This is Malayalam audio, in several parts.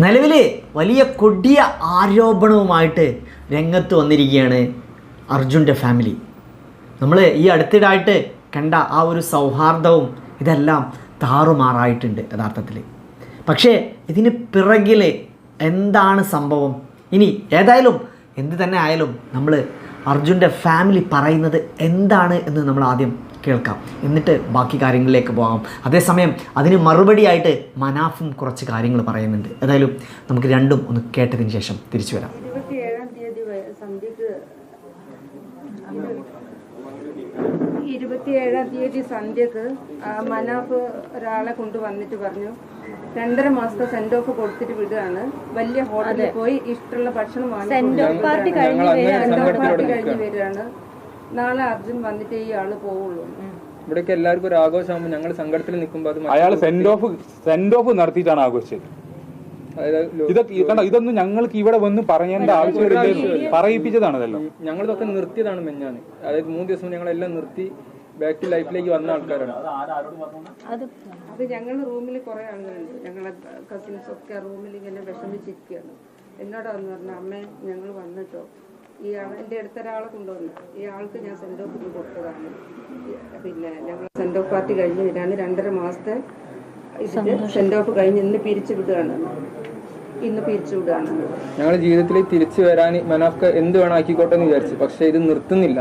നിലവിൽ വലിയ കൊടിയ ആരോപണവുമായിട്ട് രംഗത്ത് വന്നിരിക്കുകയാണ് അർജുന്റെ ഫാമിലി നമ്മൾ ഈ അടുത്തിടായിട്ട് കണ്ട ആ ഒരു സൗഹാർദ്ദവും ഇതെല്ലാം താറുമാറായിട്ടുണ്ട് യഥാർത്ഥത്തിൽ പക്ഷേ ഇതിന് പിറകിൽ എന്താണ് സംഭവം? ഇനി ഏതായാലും എന്ത് തന്നെ ആയാലും നമ്മൾ അർജുന്റെ ഫാമിലി പറയുന്നത് എന്താണ് എന്ന് നമ്മൾ ആദ്യം കേൾക്കാം. എന്നിട്ട് ബാക്കി കാര്യങ്ങളിലേക്ക് പോകാം. അതേസമയം അതിന് മറുപടിയായിട്ട് മനാഫും കുറച്ച് കാര്യങ്ങൾ പറയുന്നുണ്ട്. ഏതായാലും നമുക്ക് രണ്ടും ഒന്ന് കേട്ടതിന് ശേഷം തിരിച്ചു വരാം. ഇരുപത്തിയേഴാം തീയതി സന്ധ്യക്ക് ഇരുപത്തിയേഴാം തീയതി സന്ധ്യക്ക് മനാഫ് ഒരാളെ കൊണ്ടുവന്നിട്ട് പറഞ്ഞു രണ്ടര മാസത്തെ സെന്റ് ഓഫ് കൊടുത്തിട്ട് വിടുകയാണ്. വലിയ ഹോട്ടലിൽ പോയി ഇഷ്ടമുള്ള ഭക്ഷണം വാങ്ങി സെന്റ് ഓഫ് പാർട്ടി കഴിഞ്ഞ് വരികയാണ്. നാളെ അർജുൻ വന്നിട്ടേ ഈ ആൾ പോവുള്ളൂ. ഇവിടേക്ക് എല്ലാവർക്കും ഒരു ആഘോഷമാകുമ്പോൾ ഞങ്ങൾ സങ്കടത്തിൽ നിൽക്കുമ്പോൾ അത് അയാൾ സെൻഡ് ഓഫ് സെൻഡ് ഓഫ് നടത്തിയിട്ടാണ് ആഘോഷിച്ചത്. ഇതൊക്കെ കണ്ടോ ഇതൊന്നും ഞങ്ങൾക്ക് ഇവിടെ വന്ന് പറയേണ്ട ആവശ്യമില്ലായിരുന്നു പറയിപ്പിച്ചതാണ് ഇതെല്ലാം ഞങ്ങളിതൊക്കെ നിർത്തിയതാണ് മെഞ്ഞാന് അതായത് മൂന്ന് ദിവസം ഞങ്ങളെല്ലാം നിർത്തി ബാക്ക് ടു ലൈഫിലേക്ക് വന്ന ആൾക്കാരാണ്. അത് ഞങ്ങൾ റൂമിൽ കുറെ ആളുകളുണ്ട്. ഞങ്ങളെ കസിൻസ് ഒക്കെ റൂമിൽ ഇങ്ങനെ വിഷമിച്ചിരിക്കുകയാണ്. എന്നോട് വന്ന് പറഞ്ഞു അമ്മേ ഞങ്ങൾ വന്നിട്ടോ? ഈ ആൾ എന്റെ അടുത്തൊരാളെ കൊണ്ടുവന്നു. ഈ ആൾക്ക് ഞാൻ സെൻഡ് ഓഫ് കൊടുത്തതാണ്. പിന്നെ ഞങ്ങൾ സെൻഡ് ഓഫ് പാർട്ടി കഴിഞ്ഞ്. വരാണ് രണ്ടര മാസത്തെ സെന്റ് സെൻഡ് ഓഫ് കഴിഞ്ഞ് ഇന്ന് പിരിച്ചു വിടുകയാണ്. ഇന്ന് പിരിച്ചു വിടുകയാണ്. ഞങ്ങളുടെ ജീവിതത്തിൽ തിരിച്ചു വരാൻ മനാഫ്ക എന്ത് വേണം ആക്കിക്കോട്ടെ എന്ന് വിചാരിച്ചു. പക്ഷെ ഇത് നിർത്തുന്നില്ല.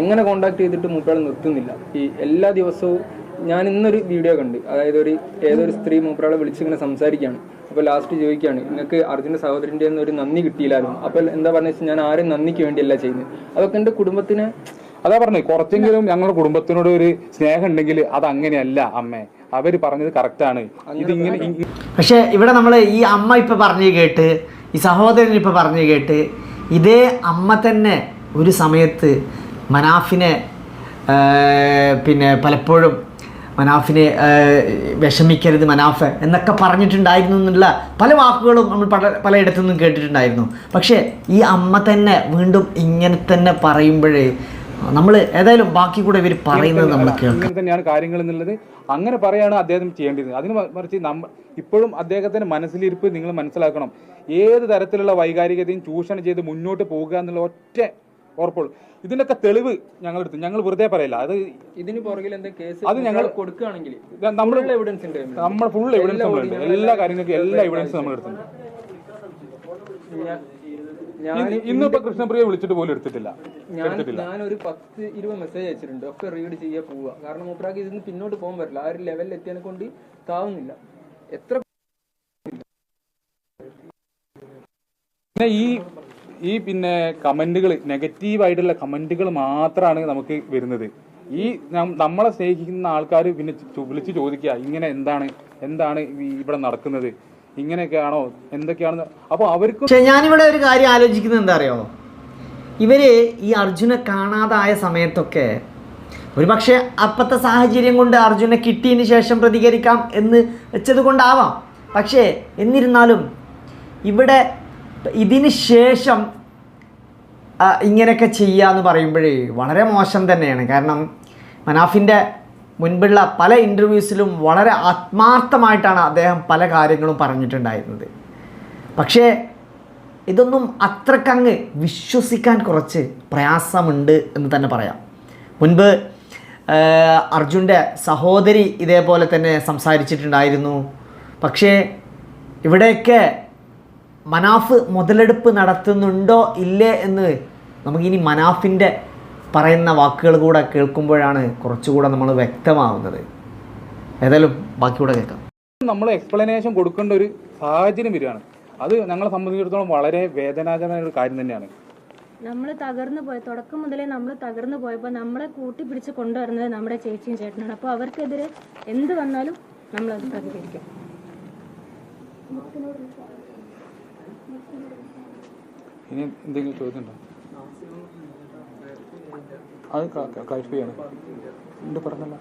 എങ്ങനെ കോണ്ടാക്ട് ചെയ്തിട്ട് മൂപ്പയാൾ നിർത്തുന്നില്ല. ഈ എല്ലാ ദിവസവും ഞാൻ ഇന്നൊരു വീഡിയോ കണ്ട്. അതായത് ഒരു ഏതൊരു സ്ത്രീ മൂപ്പയാളെ വിളിച്ചിങ്ങനെ സംസാരിക്കുകയാണ്. അപ്പോൾ ലാസ്റ്റ് ചോദിക്കുകയാണ് നിങ്ങൾക്ക് അർജുന്റെ സഹോദരന്റെ ഒരു നന്ദി കിട്ടിയില്ലായിരുന്നു. അപ്പോൾ എന്താ പറഞ്ഞ വെച്ചാൽ ഞാൻ ആരും നന്ദിക്ക് വേണ്ടിയല്ല ചെയ്യുന്നത്. അതൊക്കെ എന്റെ കുടുംബത്തിന് അതാ പറഞ്ഞു കുറച്ചെങ്കിലും ഞങ്ങളുടെ കുടുംബത്തിനോട് ഒരു സ്നേഹം ഉണ്ടെങ്കിൽ അത് അങ്ങനെയല്ല അമ്മേ. അവർ പറഞ്ഞത് കറക്റ്റാണ് ആണ്. ഇതിങ്ങനെ പക്ഷേ ഇവിടെ നമ്മൾ ഈ അമ്മ ഇപ്പോൾ പറഞ്ഞു കേട്ട് ഈ സഹോദരൻ ഇപ്പോൾ പറഞ്ഞു കേട്ട് ഇതേ അമ്മ തന്നെ ഒരു സമയത്ത് മനാഫിനെ പിന്നെ പലപ്പോഴും മനാഫിനെ വിഷമിക്കരുത് മനാഫ് എന്നൊക്കെ പറഞ്ഞിട്ടുണ്ടായിരുന്നു എന്നുള്ള പല വാക്കുകളും നമ്മൾ പല പലയിടത്തു നിന്നും കേട്ടിട്ടുണ്ടായിരുന്നു. പക്ഷേ ഈ അമ്മ തന്നെ വീണ്ടും ഇങ്ങനെ തന്നെ പറയുമ്പോഴേ നമ്മൾ ഏതായാലും ബാക്കി കൂടെ ഇവർ പറയുന്നത് നമ്മൾ കേൾക്കാം. തന്നെയാണ് കാര്യങ്ങൾ എന്നുള്ളത്. അങ്ങനെ പറയാണ് അദ്ദേഹം ചെയ്യേണ്ടത്. അതിന് മറിച്ച് നമ്മ ഇപ്പോഴും അദ്ദേഹത്തിന്റെ മനസ്സിലിരിപ്പ് നിങ്ങൾ മനസ്സിലാക്കണം. ഏത് തരത്തിലുള്ള വൈകാരികതയും ചൂഷണം ചെയ്ത് മുന്നോട്ട് പോകുക എന്നുള്ള ഒറ്റ ഉറപ്പുള്ളൂ. ഇതിനൊക്കെ തെളിവ് ഞങ്ങൾ എടുത്തു ഞങ്ങൾ വെറുതെ പറയില്ല. അത് ഇതിന് പുറകിൽ എന്താ കേസ് അത് ഞങ്ങൾ കൊടുക്കുകയാണെങ്കിൽ നമ്മൾ എവിഡൻസ് ഉണ്ട് നമ്മൾ ഫുൾ എവിഡൻസ് നമ്മളുണ്ട് എല്ലാ കാര്യങ്ങൾക്കും എല്ലാ എവിഡൻസും നമ്മൾ എടുത്തിട്ടുണ്ട് ഇന്നിപ്പോ കൃഷ്ണപ്രിയ വിളിച്ചിട്ട് പോലും എടുത്തിട്ടില്ല. ഞാൻ ഒരു പത്ത് ഇരുപത് മെസ്സേജ് അയച്ചിട്ടുണ്ട്. ഒക്കെ റീഡ് ചെയ്യാൻ പോവുക. കാരണം മൂപ്പറാക്ക് ഇതിന് പിന്നോട്ട് പോകാൻ പറ്റില്ല. ആ ഒരു ലെവലിൽ എത്തിയതിനെ കൊണ്ട് താവുന്നില്ല. എത്ര പിന്നെ ഈ ഈ പിന്നെ കമന്റുകൾ നെഗറ്റീവായിട്ടുള്ള കമന്റുകൾ മാത്രമാണ് നമുക്ക് വരുന്നത്. ഈ നമ്മളെ സ്നേഹിക്കുന്ന ആൾക്കാർ പിന്നെ വിളിച്ച് ചോദിക്കുക ഇങ്ങനെ എന്താണ് എന്താണ് ഇവിടെ നടക്കുന്നത്? ഇങ്ങനെയൊക്കെയാണോ എന്തൊക്കെയാണെന്ന് അപ്പോൾ അവർക്ക് പക്ഷേ ഞാനിവിടെ ഒരു കാര്യം ആലോചിക്കുന്നത് എന്താ അറിയോ? ഇവർ ഈ അർജുനെ കാണാതായ സമയത്തൊക്കെ ഒരുപക്ഷെ അപ്പത്തെ സാഹചര്യം കൊണ്ട് അർജുനെ കിട്ടിയതിന് ശേഷം പ്രതികരിക്കാം എന്ന് വെച്ചത് കൊണ്ടാവാം. പക്ഷേ എന്നിരുന്നാലും ഇവിടെ ഇതിന് ശേഷം ഇങ്ങനെയൊക്കെ ചെയ്യുക എന്ന് പറയുമ്പോഴേ വളരെ മോശം തന്നെയാണ്. കാരണം മനാഫിന്റെ മുൻപുള്ള പല ഇന്റർവ്യൂസിലും വളരെ ആത്മാർത്ഥമായിട്ടാണ് അദ്ദേഹം പല കാര്യങ്ങളും പറഞ്ഞിട്ടുണ്ടായിരുന്നത്. പക്ഷേ ഇതൊന്നും അത്രക്കങ്ങ് വിശ്വസിക്കാൻ കുറച്ച് പ്രയാസമുണ്ട് എന്ന് തന്നെ പറയാം. മുൻപ് അർജുന്റെ സഹോദരി ഇതേപോലെ തന്നെ സംസാരിച്ചിട്ടുണ്ടായിരുന്നു. പക്ഷേ ഇവിടെയൊക്കെ മനാഫ് മുതലെടുപ്പ് നടത്തുന്നുണ്ടോ ഇല്ലേ എന്ന് നമുക്കിനി മനാഫിന്റെ പറയുന്ന വാക്കുകൾ കൂടെ കേൾക്കുമ്പോഴാണ് കുറച്ചുകൂടെ നമ്മൾ വ്യക്തമാവുന്നത്. ഏതായാലും ബാക്കി കൂടെ കേൾക്കാം. നമ്മൾ എക്സ്പ്ലനേഷൻ കൊടുക്കേണ്ട ഒരു സാഹചര്യം വരികയാണ്. അത് ഞങ്ങളെ സംബന്ധിച്ചിടത്തോളം വളരെ വേദനാജനമായ ഒരു കാര്യം തന്നെയാണ്. നമ്മൾ തകർന്നു പോയ തുടക്കം മുതലേ നമ്മൾ തകർന്നു പോയപ്പോൾ നമ്മളെ കൂട്ടി പിടിച്ച് കൊണ്ടുവരുന്നത് നമ്മുടെ ചേച്ചിയും ചേട്ടനാണ്. അപ്പോൾ അവർക്കെതിരെ എന്ത് വന്നാലും നമ്മളത് പ്രതികരിക്കും. ഇനി എന്തെങ്കിലും ചോദ്യം ഉണ്ടോ അത് ക്ലാരിഫൈ ചെയ്യണം ഉണ്ട് പറഞ്ഞല്ലോ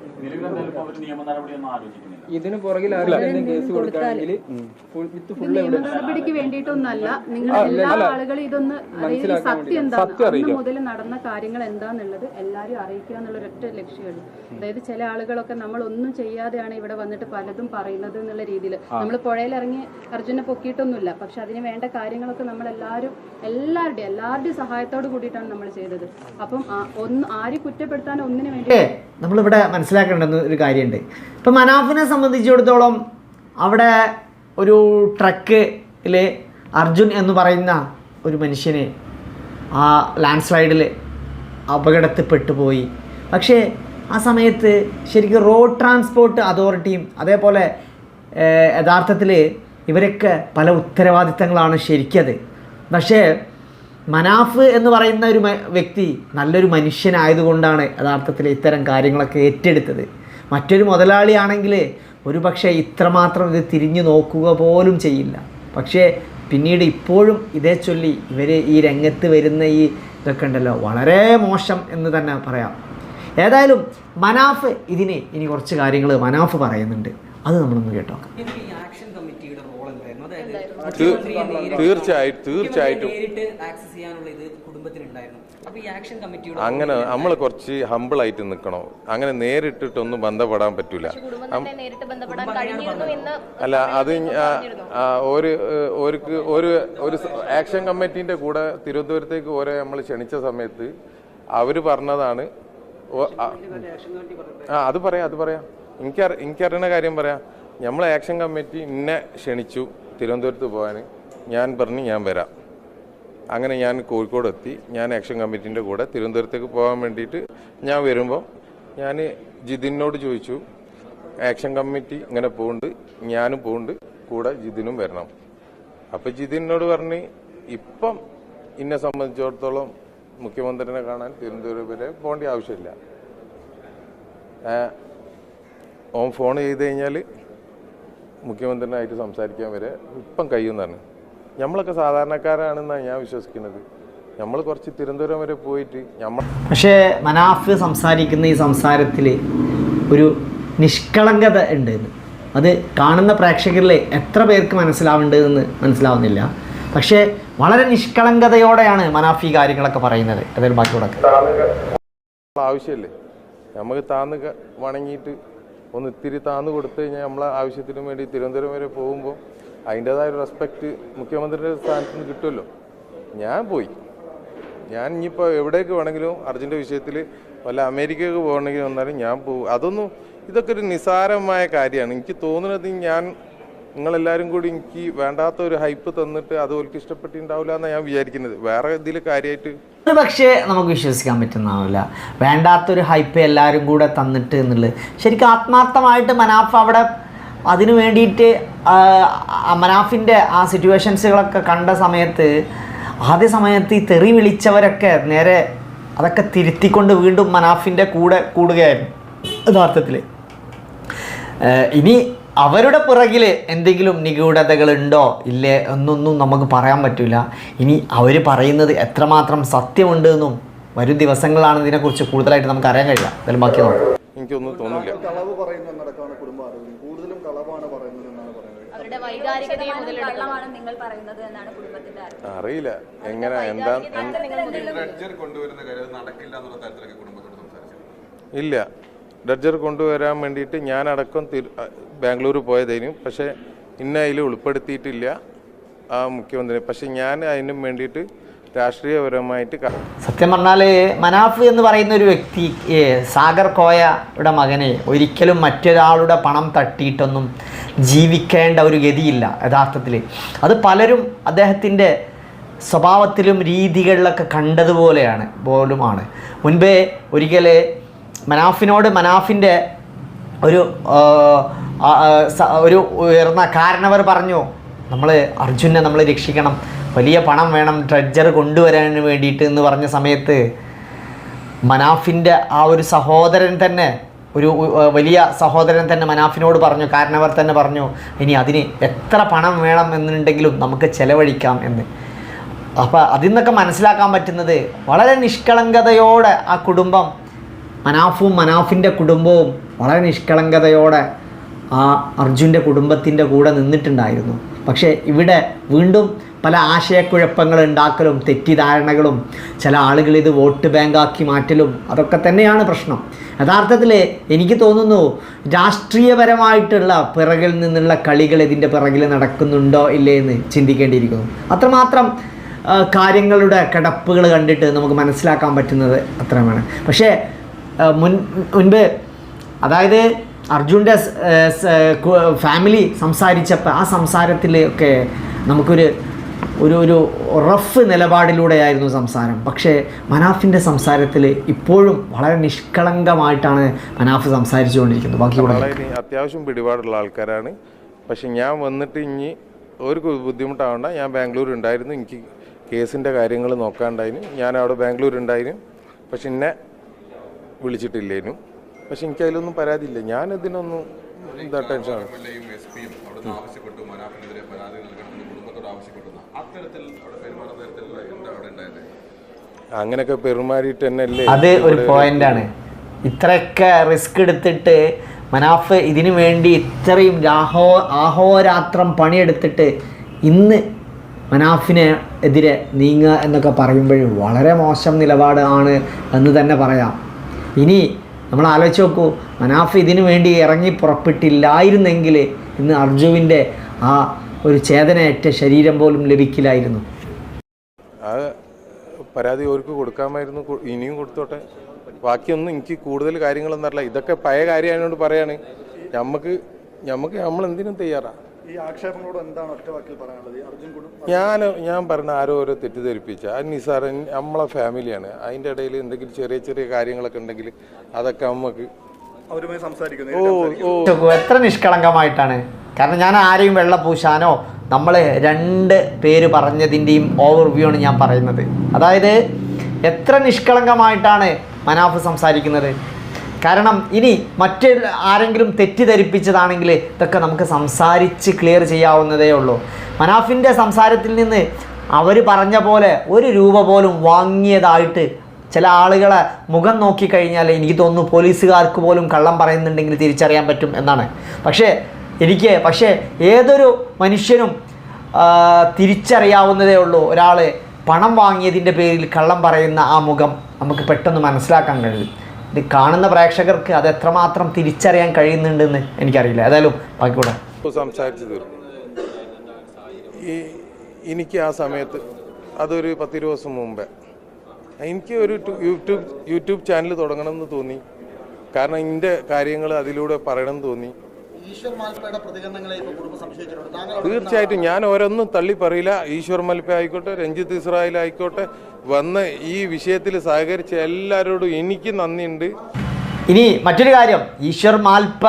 ഇതിന് പുറകിൽ ആരെങ്കിലും കേസ് കൊടുക്കുകയാണെങ്കിൽ വിത്ത് ഫുൾ നിയമ നടപടിക്ക് വേണ്ടിയിട്ടൊന്നല്ല. നിങ്ങൾ എല്ലാ ആളുകളും ഇതൊന്ന് സത്യം എന്താണ് മുതൽ നടന്ന കാര്യങ്ങൾ എന്താന്നുള്ളത് എല്ലാവരും അറിയിക്കുക എന്നുള്ള ഒരൊറ്റ ലക്ഷ്യമുള്ളൂ അതായത് ചില ആളുകളൊക്കെ നമ്മൾ ഒന്നും ചെയ്യാതെയാണ് ഇവിടെ വന്നിട്ട് പലതും പറയുന്നത് എന്നുള്ള രീതിയിൽ. നമ്മൾ പുഴയിലിറങ്ങി അർജുനെ പൊക്കിയിട്ടൊന്നുമില്ല. പക്ഷെ അതിന് വേണ്ട കാര്യങ്ങളൊക്കെ നമ്മൾ എല്ലാവരും എല്ലാവരുടെയും എല്ലാവരുടെയും സഹായത്തോട് കൂടിയിട്ടാണ് നമ്മൾ ചെയ്തത്. അപ്പം ഒന്ന് ആര് കുറ്റപ്പെടുത്താൻ ഒന്നിനു വേണ്ടി നമ്മളിവിടെ മനസ്സിലാക്കേണ്ടുന്ന ഒരു കാര്യമുണ്ട്. ഇപ്പം മനാഫിനെ സംബന്ധിച്ചിടത്തോളം അവിടെ ഒരു ട്രക്കിൽ അർജുൻ എന്ന് പറയുന്ന ഒരു മനുഷ്യന് ആ ലാൻഡ് സ്ലൈഡിൽ അപകടത്തിൽപ്പെട്ടു പോയി. പക്ഷേ ആ സമയത്ത് ശരിക്കും റോഡ് ട്രാൻസ്പോർട്ട് അതോറിറ്റിയും അതേപോലെ യഥാർത്ഥത്തിൽ ഇവരൊക്കെ പല ഉത്തരവാദിത്തങ്ങളാണ് ശരിക്കത്. പക്ഷേ മനാഫ് എന്ന് പറയുന്ന ഒരു വ്യക്തി നല്ലൊരു മനുഷ്യനായതുകൊണ്ടാണ് യഥാർത്ഥത്തിൽ ഇത്തരം കാര്യങ്ങളൊക്കെ ഏറ്റെടുത്തത്. മറ്റൊരു മുതലാളിയാണെങ്കിൽ ഒരു പക്ഷേ ഇത്രമാത്രം ഇത് തിരിഞ്ഞു നോക്കുക പോലും ചെയ്യില്ല. പക്ഷേ പിന്നീട് ഇപ്പോഴും ഇതേ ചൊല്ലി ഇവർ ഈ രംഗത്ത് വരുന്ന ഈ ഇതൊക്കെ ഉണ്ടല്ലോ വളരെ മോശം എന്ന് തന്നെ പറയാം. ഏതായാലും മനാഫ് ഇതിന് ഇനി കുറച്ച് കാര്യങ്ങൾ മനാഫ് പറയുന്നുണ്ട്. അത് നമ്മളൊന്ന് കേട്ടോ ആക്ഷൻ തീർച്ചയായിട്ടും. അങ്ങനെ നമ്മൾ കുറച്ച് ഹമ്പിൾ ആയിട്ട് നിൽക്കണോ അങ്ങനെ നേരിട്ടിട്ടൊന്നും ബന്ധപ്പെടാൻ പറ്റൂല. അല്ല അത് ഒരു ഒരു ഒരു ആക്ഷൻ കമ്മിറ്റീന്റെ കൂടെ തിരുവനന്തപുരത്തേക്ക് ഓരോ നമ്മൾ ക്ഷണിച്ച സമയത്ത് അവർ പറഞ്ഞതാണ്. ആ ആ, അത് പറയാം അത് പറയാം. എനിക്ക് എനിക്കറിയുന്ന കാര്യം പറയാം. നമ്മൾ ആക്ഷൻ കമ്മിറ്റി ഇന്നെ ക്ഷണിച്ചു. തിരുവനന്തപുരത്ത് പോകാൻ ഞാൻ പറഞ്ഞു ഞാൻ വരാം. അങ്ങനെ ഞാൻ കോഴിക്കോട് എത്തി ഞാൻ ആക്ഷൻ കമ്മിറ്റീന്റെ കൂടെ തിരുവനന്തപുരത്തേക്ക് പോകാൻ വേണ്ടിയിട്ട് ഞാൻ വരുമ്പോൾ ഞാൻ ജിതിനോട് ചോദിച്ചു ആക്ഷൻ കമ്മിറ്റി ഇങ്ങനെ പോകുന്നുണ്ട് ഞാനും പോകുന്നുണ്ട് കൂടെ ജിതിനും വരണം. അപ്പോൾ ജിതിനോട് പറഞ്ഞ് ഇപ്പം എന്നെ സംബന്ധിച്ചിടത്തോളം മുഖ്യമന്ത്രിനെ കാണാൻ തിരുവനന്തപുരം വരെ പോകേണ്ട ആവശ്യമില്ല. ഓം ഫോൺ ചെയ്ത് കഴിഞ്ഞാൽ മുഖ്യമന്ത്രിനായിട്ട് സംസാരിക്കാൻ വരെ ഇപ്പം കഴിയുന്നതാണ്. നമ്മളൊക്കെ സാധാരണക്കാരാണെന്നാണ് ഞാൻ വിശ്വസിക്കുന്നത്. നമ്മൾ കുറച്ച് തിരുവനന്തപുരം വരെ പോയിട്ട് നമ്മൾ പക്ഷേ മനാഫ് സംസാരിക്കുന്ന ഈ സംസാരത്തിൽ ഒരു നിഷ്കളങ്കത ഉണ്ട്. അത് കാണുന്ന പ്രേക്ഷകരിൽ എത്ര പേർക്ക് മനസ്സിലാവേണ്ടതെന്ന് മനസ്സിലാവുന്നില്ല. പക്ഷേ വളരെ നിഷ്കളങ്കതയോടെയാണ് മനാഫി ഈ കാര്യങ്ങളൊക്കെ പറയുന്നത്. അതിൽ ബാക്കിയോടൊക്കെ. ആവശ്യമല്ലേ നമുക്ക് താന്ന് വണങ്ങിയിട്ട് ഒന്ന് ഇത്തിരി താന്ന് കൊടുത്തു കഴിഞ്ഞാൽ നമ്മളെ ആവശ്യത്തിന് വേണ്ടി തിരുവനന്തപുരം വരെ പോകുമ്പോൾ അതിന്റെതായ റെസ്പെക്റ്റ് മുഖ്യമന്ത്രിയുടെ സ്ഥാനത്ത് നിന്ന് കിട്ടുമല്ലോ. ഞാൻ പോയി. ഞാൻ ഇനിയിപ്പോൾ എവിടേക്ക് വേണമെങ്കിലും അർജുന്റെ വിഷയത്തിൽ വല്ല അമേരിക്കയ്ക്ക് പോകണമെങ്കിൽ വന്നാലും ഞാൻ പോകും അതൊന്നും ഇതൊക്കെ ഒരു നിസാരമായ കാര്യമാണ്. എനിക്ക് തോന്നുന്നത് ഞാൻ നിങ്ങളെല്ലാവരും കൂടി എനിക്ക് വേണ്ടാത്ത ഒരു ഹൈപ്പ് തന്നിട്ട് അത് ഓർക്ക് ഇഷ്ടപ്പെട്ടിട്ടുണ്ടാവില്ല എന്നാണ് ഞാൻ വിചാരിക്കുന്നത്. വേറെ ഇതിൽ കാര്യമായിട്ട് പക്ഷേ നമുക്ക് വിശ്വസിക്കാൻ പറ്റുന്നതാവില്ല. വേണ്ടാത്തൊരു ഹൈപ്പ് എല്ലാവരും കൂടെ തന്നിട്ട് എന്നുള്ളത് ശരിക്കും ആത്മാർത്ഥമായിട്ട് മനാഫ് അവിടെ അതിനു വേണ്ടിയിട്ട് മനാഫിന്റെ ആ സിറ്റുവേഷൻസുകളൊക്കെ കണ്ട സമയത്ത് ആദ്യ സമയത്ത് ഈ തെറി വിളിച്ചവരൊക്കെ നേരെ അതൊക്കെ തിരുത്തിക്കൊണ്ട് വീണ്ടും മനാഫിന്റെ കൂടെ കൂടുകയായിരുന്നു യഥാർത്ഥത്തിൽ ഇനി അവരുടെ പുറകിൽ എന്തെങ്കിലും നിഗൂഢതകളുണ്ടോ? ഇല്ലേ? എന്നൊന്നും നമുക്ക് പറയാൻ പറ്റില്ല ഇനി അവർ പറയുന്നത് എത്രമാത്രം സത്യമുണ്ട് എന്നും വരും ദിവസങ്ങളാണ് ഇതിനെക്കുറിച്ച് കൂടുതലായിട്ട് നമുക്ക് അറിയാൻ കഴിയുക. എന്തായാലും ബാക്കി നോക്കാം. എനിക്കൊന്നും തോന്നില്ല കളവ് പറയുന്നതിനടക്കമാണ് കുടുംബം ആരോഗ്യം കൂടുതലും കളവാണ് പറയുന്നത് എന്നാണ് പറയുന്നത്. അവരുടെ വൈകാരികതയും മുതലെടുക്കണം നിങ്ങൾ പറയുന്നത് എന്നാണ് കുടുംബത്തിന്റെ ആരോപണം അറിയില്ല. എങ്ങനെ എന്താ ഇല്ല. ഡഡ്ജർ കൊണ്ടുവരാൻ വേണ്ടിയിട്ട് ഞാനടക്കം ബാംഗ്ലൂർ പോയതായിരുന്നു പക്ഷേ ഇന്ന അതിൽ ഉൾപ്പെടുത്തിയിട്ടില്ല ആ മുഖ്യമന്ത്രി. പക്ഷെ ഞാൻ അതിനും വേണ്ടിയിട്ട് രാഷ്ട്രീയപരമായിട്ട് സത്യം പറഞ്ഞാൽ മനാഫ് എന്ന് പറയുന്ന ഒരു വ്യക്തി സാഗർ കോയയുടെ മകനെ ഒരിക്കലും മറ്റൊരാളുടെ പണം തട്ടിയിട്ടൊന്നും ജീവിക്കേണ്ട ഒരു ഗതിയില്ല യഥാർത്ഥത്തിൽ അത് പലരും അദ്ദേഹത്തിന്റെ സ്വഭാവത്തിലും രീതികളിലൊക്കെ കണ്ടതുപോലെയാണ് പോലുമാണ്. മുൻപേ ഒരിക്കൽ മനാഫിനോട് മനാഫിന്റെ ഒരു ഒരു ഉയർന്ന കാരണവർ പറഞ്ഞു നമ്മൾ അർജുനെ നമ്മൾ രക്ഷിക്കണം. വലിയ പണം വേണം ട്രെഡ്ജർ കൊണ്ടുവരാൻ വേണ്ടിയിട്ട് എന്ന് പറഞ്ഞ സമയത്ത് മനാഫിന്റെ ആ ഒരു സഹോദരൻ തന്നെ ഒരു വലിയ സഹോദരൻ തന്നെ മനാഫിനോട് പറഞ്ഞു കാരണവർ തന്നെ പറഞ്ഞു ഇനി അതിന് എത്ര പണം വേണം എന്നുണ്ടെങ്കിലും നമുക്ക് ചെലവഴിക്കാം എന്ന്. അപ്പോൾ അതിൽ നിന്നൊക്കെ മനസ്സിലാക്കാൻ പറ്റുന്നത് വളരെ നിഷ്കളങ്കതയോടെ ആ കുടുംബം മനാഫും മനാഫിന്റെ കുടുംബവും വളരെ നിഷ്കളങ്കതയോടെ ആ അർജുന്റെ കുടുംബത്തിന്റെ കൂടെ നിന്നിട്ടുണ്ടായിരുന്നു. പക്ഷേ ഇവിടെ വീണ്ടും പല ആശയക്കുഴപ്പങ്ങൾ ഉണ്ടാക്കലും തെറ്റിദ്ധാരണകളും ചില ആളുകൾ ഇത് വോട്ട് ബാങ്കാക്കി മാറ്റലും അതൊക്കെ തന്നെയാണ് പ്രശ്നം. യഥാർത്ഥത്തിൽ എനിക്ക് തോന്നുന്നു രാഷ്ട്രീയപരമായിട്ടുള്ള പിറകിൽ നിന്നുള്ള കളികൾ ഇതിന്റെ പിറകിൽ നടക്കുന്നുണ്ടോ ഇല്ലേ എന്ന് ചിന്തിക്കേണ്ടിയിരിക്കുന്നു. അത്രമാത്രം കാര്യങ്ങളുടെ കിടപ്പുകൾ കണ്ടിട്ട് നമുക്ക് മനസ്സിലാക്കാൻ പറ്റുന്നത് അത്രമാണ് പക്ഷേ മുൻ മുൻപ് അതായത് അർജുന്റെ ഫാമിലി സംസാരിച്ചപ്പോൾ ആ സംസാരത്തിൽ ഒക്കെ നമുക്കൊരു ഒരു ഒരു റഫ് നിലപാടിലൂടെയായിരുന്നു സംസാരം. പക്ഷേ മനാഫിന്റെ സംസാരത്തിൽ ഇപ്പോഴും വളരെ നിഷ്കളങ്കമായിട്ടാണ് മനാഫ് സംസാരിച്ചുകൊണ്ടിരിക്കുന്നത്. ബാക്കി കൂടെ അത്യാവശ്യം പിടിപാടുള്ള ആൾക്കാരാണ്. പക്ഷെ ഞാൻ വന്നിട്ട് ഇനി ഒരു ബുദ്ധിമുട്ടാവണ്ട. ഞാൻ ബാംഗ്ലൂർ ഉണ്ടായിരുന്നു എനിക്ക് കേസിന്റെ കാര്യങ്ങൾ നോക്കാണ്ടായിരുന്നു ഞാൻ അവിടെ ബാംഗ്ലൂർ ഉണ്ടായിരുന്നു പക്ഷെ എന്നെ വിളിച്ചിട്ടില്ലേനു. പക്ഷെ എനിക്ക് അതിലൊന്നും പരാതിയില്ല. ഞാൻ ഇതിനൊന്നും എന്താ ടെൻഷനാണ് അങ്ങനെയൊക്കെ പെരുമാറിയിട്ട് തന്നെ അല്ലേ അത് ഒരു പോയിന്റ് ആണ് ഇത്രയൊക്കെ റിസ്ക് എടുത്തിട്ട് മനാഫ് ഇതിനു വേണ്ടി ഇത്രയും രാഹോ ആഹോരാത്രം പണിയെടുത്തിട്ട് ഇന്ന് മനാഫിനെ എതിരെ നീങ്ങുക എന്നൊക്കെ പറയുമ്പോഴും വളരെ മോശം നിലപാട് ആണ് എന്ന് തന്നെ പറയാം. ഇനി നമ്മൾ ആലോചിച്ച് നോക്കൂ മനാഫ് ഇതിനു വേണ്ടി ഇറങ്ങി പുറപ്പെട്ടില്ലായിരുന്നെങ്കിൽ ഇന്ന് അർജുവിന്റെ ആ ഒരു ചേതനയറ്റ ശരീരം പോലും ലഭിക്കില്ലായിരുന്നു. പരാതി അവർക്ക് കൊടുക്കാമായിരുന്നു ഇനിയും കൊടുത്തോട്ടെ. ബാക്കിയൊന്നും എനിക്ക് കൂടുതൽ കാര്യങ്ങളൊന്നും അറിയില്ല. ഇതൊക്കെ പഴയ കാര്യമായതുകൊണ്ട് പറയാണ്. നമുക്ക് നമുക്ക് നമ്മൾ എന്തിനും തയ്യാറാ. ഈ ആക്ഷേപങ്ങളോട് എന്താണ് ഒറ്റ വാക്കിൽ പറയാനുള്ളത്? അർജുൻ ഞാൻ ഞാൻ പറഞ്ഞ ആരോ ഓരോ തെറ്റിദ്ധരിപ്പിച്ച. ആ നിസാറൻ നമ്മളെ ഫാമിലിയാണ്. അതിന്റെ ഇടയിൽ എന്തെങ്കിലും ചെറിയ ചെറിയ കാര്യങ്ങളൊക്കെ ഉണ്ടെങ്കിൽ അതൊക്കെ നമുക്ക് അവരുമായി സംസാരിക്കുന്നു. എത്ര നിഷ്കളങ്കമായിട്ടാണ്. കാരണം ഞാൻ ആരെയും വെള്ള പൂശാനോ നമ്മൾ രണ്ട് പേര് പറഞ്ഞതിന്റെയും ഓവർവ്യൂ ആണ് ഞാൻ പറയുന്നത്. അതായത് എത്ര നിഷ്കളങ്കമായിട്ടാണ് മനാഫ് സംസാരിക്കുന്നത്? കാരണം ഇനി മറ്റ് ആരെങ്കിലും തെറ്റിദ്ധരിപ്പിച്ചതാണെങ്കിൽ ഇതൊക്കെ നമുക്ക് സംസാരിച്ച് ക്ലിയർ ചെയ്യാവുന്നതേ ഉള്ളൂ. മനാഫിന്റെ സംസാരത്തിൽ നിന്ന് അവർ പറഞ്ഞ പോലെ ഒരു രൂപ പോലും വാങ്ങിയതായിട്ട് ചില ആളുകളെ മുഖം നോക്കിക്കഴിഞ്ഞാൽ എനിക്ക് തോന്നുന്നു പോലീസുകാർക്ക് പോലും കള്ളം പറയുന്നുണ്ടെങ്കിൽ തിരിച്ചറിയാൻ പറ്റും എന്നാണ്. പക്ഷേ എനിക്ക് പക്ഷേ ഏതൊരു മനുഷ്യനും തിരിച്ചറിയാവുന്നതേ ഉള്ളൂ. ഒരാൾ പണം വാങ്ങിയതിന്റെ പേരിൽ കള്ളം പറയുന്ന ആ മുഖം നമുക്ക് പെട്ടെന്ന് മനസ്സിലാക്കാൻ കഴിയും. ഇത് കാണുന്ന പ്രേക്ഷകർക്ക് അത് എത്രമാത്രം തിരിച്ചറിയാൻ കഴിയുന്നുണ്ടെന്ന് എനിക്കറിയില്ല. ഏതായാലും ബാക്കിക്കൂടെ. കൂടെ സംസാരിച്ചു തീർക്കും ഈ എനിക്ക് ആ സമയത്ത് അതൊരു പത്തിരുപത് ദിവസം മുമ്പേ. എനിക്ക് ഒരു യൂട്യൂബ് യൂട്യൂബ് ചാനൽ തുടങ്ങണം എന്ന് തോന്നി. കാരണം എന്റെ കാര്യങ്ങൾ അതിലൂടെ പറയണമെന്ന് തോന്നി. ഈശ്വർ മാൽപ്പയുടെ പ്രതികരണങ്ങളെ ഇപ്പോൾ കുടുംബം സംശയിച്ചിട്ടുണ്ട്. തീർച്ചയായിട്ടും ഞാൻ ഓരോന്നും തള്ളി പറയില്ല. ഈശ്വർ മൽപ്പ ആയിക്കോട്ടെ രഞ്ജിത്ത് ഇസ്രായേൽ ആയിക്കോട്ടെ വന്ന് ഈ വിഷയത്തിൽ സഹകരിച്ച എല്ലാവരോടും എനിക്ക് നന്ദിയുണ്ട്. ഇനി മറ്റൊരു കാര്യം. ഈശ്വർ മാൽപ്പ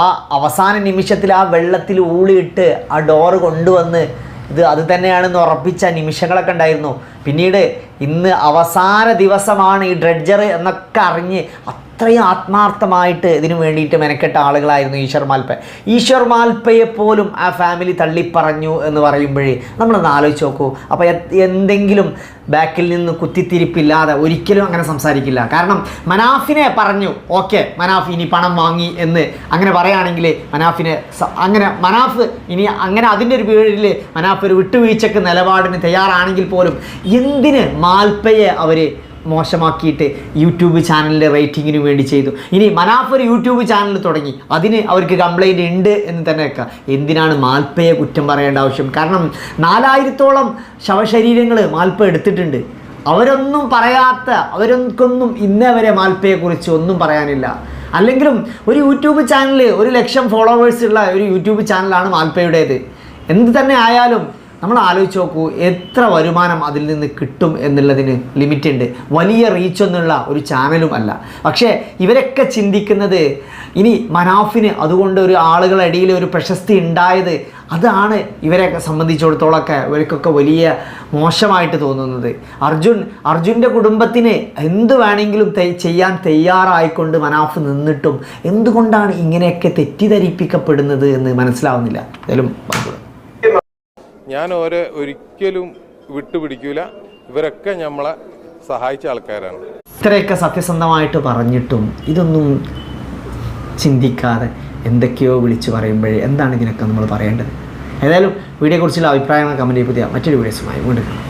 ആ അവസാന നിമിഷത്തിൽ ആ വെള്ളത്തിൽ ഊളിയിട്ട് ആ ഡോറ് കൊണ്ടുവന്ന് ഇത് അത് തന്നെയാണെന്ന് ഉറപ്പിച്ച നിമിഷങ്ങളൊക്കെ ഉണ്ടായിരുന്നു. പിന്നീട് ഇന്ന് അവസാന ദിവസമാണ് ഈ ഡ്രഡ്ജർ എന്നൊക്കെ അറിഞ്ഞ് അത്രയും ആത്മാർത്ഥമായിട്ട് ഇതിനു വേണ്ടിയിട്ട് മെനക്കെട്ട ആളുകളായിരുന്നു ഈശ്വർ മാൽപ്പ. ഈശ്വർ മാൽപ്പയെ പോലും ആ ഫാമിലി തള്ളിപ്പറഞ്ഞു എന്ന് പറയുമ്പോഴേ നമ്മളൊന്ന് ആലോചിച്ച് നോക്കൂ. അപ്പോൾ എന്തെങ്കിലും ബാക്കിൽ നിന്ന് കുത്തിത്തിരിപ്പില്ലാതെ ഒരിക്കലും അങ്ങനെ സംസാരിക്കില്ല. കാരണം മനാഫിനെ പറഞ്ഞു ഓക്കെ മനാഫ് ഇനി പണം വാങ്ങി എന്ന് അങ്ങനെ പറയുകയാണെങ്കിൽ മനാഫിനെ അങ്ങനെ മനാഫ് ഇനി അങ്ങനെ അതിന്റെ ഒരു പേരിൽ മനാഫ് ഒരു വിട്ടുവീഴ്ചക്ക് നിലപാടിന് തയ്യാറാണെങ്കിൽ പോലും എന്തിന് മാൽപ്പയെ അവർ മോശമാക്കിയിട്ട് യൂട്യൂബ് ചാനലിന്റെ റേറ്റിങ്ങിന് വേണ്ടി ചെയ്തു. ഇനി മനാഫ് ഒരു യൂട്യൂബ് ചാനൽ തുടങ്ങി. അതിന് അവർക്ക് കംപ്ലൈന്റ് ഉണ്ട് എന്ന് തന്നെ വെക്കുക എന്തിനാണ് മാൽപ്പയെ കുറ്റം പറയേണ്ട ആവശ്യം? കാരണം നാലായിരത്തോളം ശവശരീരങ്ങൾ മാൽപ്പ എടുത്തിട്ടുണ്ട്. അവരൊന്നും പറയാത്ത അവരൊന്നും ഇന്നേ വരെ മാൽപ്പയെക്കുറിച്ച് ഒന്നും പറയാനില്ല. അല്ലെങ്കിലും ഒരു യൂട്യൂബ് ചാനൽ ഒരു ലക്ഷം ഫോളോവേഴ്സ് ഉള്ള ഒരു യൂട്യൂബ് ചാനലാണ് മാൽപ്പയുടേത് എന്ത് തന്നെ ആയാലും നമ്മൾ ആലോചിച്ച് നോക്കൂ എത്ര വരുമാനം അതിൽ നിന്ന് കിട്ടും എന്നുള്ളതിന് ലിമിറ്റ് ഉണ്ട് വലിയ റീച്ചൊന്നുള്ള ഒരു ചാനലും അല്ല. പക്ഷേ ഇവരൊക്കെ ചിന്തിക്കുന്നത് ഇനി മനാഫിന് അതുകൊണ്ട് ഒരു ആളുകളുടെ ഇടയിൽ ഒരു പ്രശസ്തി ഉണ്ടായത് അതാണ് ഇവരെ സംബന്ധിച്ചിടത്തോളമൊക്കെ ഇവർക്കൊക്കെ വലിയ മോശമായിട്ട് തോന്നുന്നത്. അർജുൻ അർജുന്റെ കുടുംബത്തിന് എന്ത് വേണമെങ്കിലും ചെയ്യാൻ തയ്യാറായിക്കൊണ്ട് മനാഫ് നിന്നിട്ടും എന്തുകൊണ്ടാണ് ഇങ്ങനെയൊക്കെ തെറ്റിദ്ധരിപ്പിക്കപ്പെടുന്നത് എന്ന് മനസ്സിലാവുന്നില്ല. എന്തായാലും ഞാൻ ഓരോ ഒരിക്കലും വിട്ടുപിടിക്കൂല. ഇവരൊക്കെ നമ്മളെ സഹായിച്ച ആൾക്കാരാണ്. ഇത്രയൊക്കെ സത്യസന്ധമായിട്ട് പറഞ്ഞിട്ടും ഇതൊന്നും ചിന്തിക്കാതെ എന്തൊക്കെയോ വിളിച്ചു പറയുമ്പോഴേ എന്താണ് ഇതിനൊക്കെ നമ്മൾ പറയേണ്ടത്? ഏതായാലും വീഡിയോയെക്കുറിച്ചുള്ള അഭിപ്രായങ്ങൾ കമന്റ് ചെയ്യാം മറ്റൊരു വീഡിയോസുമായി വീണ്ടും